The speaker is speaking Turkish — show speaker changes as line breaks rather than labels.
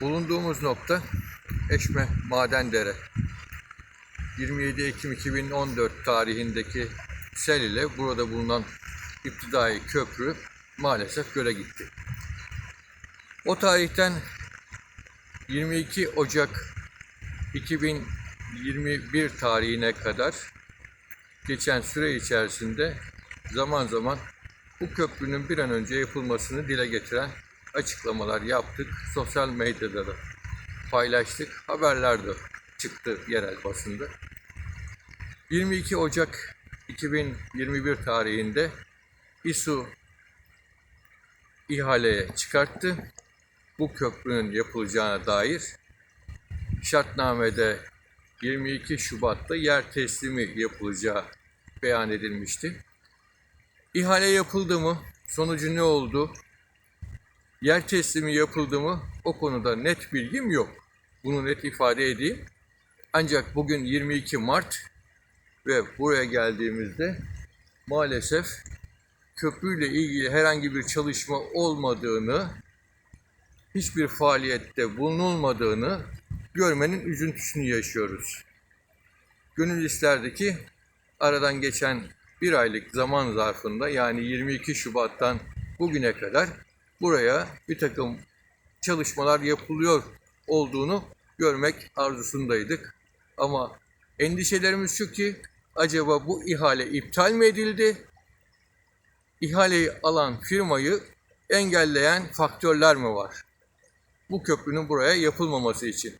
Bulunduğumuz nokta Eşme Madendere. 27 Ekim 2014 tarihindeki sel ile burada bulunan iptidai köprü maalesef göle gitti. O tarihten 22 Ocak 2021 tarihine kadar geçen süre içerisinde zaman zaman bu köprünün bir an önce yapılmasını dile getiren açıklamalar yaptık. Sosyal medyada da paylaştık. Haberler de çıktı yerel basında. 22 Ocak 2021 tarihinde İSU ihaleye çıkarttı. Bu köprünün yapılacağına dair şartnamede 22 Şubat'ta yer teslimi yapılacağı beyan edilmişti. İhale yapıldı mı? Sonucu ne oldu? Yer teslimi yapıldı mı? O konuda net bilgim yok. Bunu net ifade edeyim. Ancak bugün 22 Mart ve buraya geldiğimizde maalesef köprüyle ilgili herhangi bir çalışma olmadığını, hiçbir faaliyette bulunulmadığını görmenin üzüntüsünü yaşıyoruz. Gönül isterdi ki aradan geçen bir aylık zaman zarfında yani 22 Şubat'tan bugüne kadar buraya bir takım çalışmalar yapılıyor olduğunu görmek arzusundaydık. Ama endişelerimiz şu ki acaba bu ihale iptal mi edildi? İhaleyi alan firmayı engelleyen faktörler mi var? Bu köprünün buraya yapılmaması için.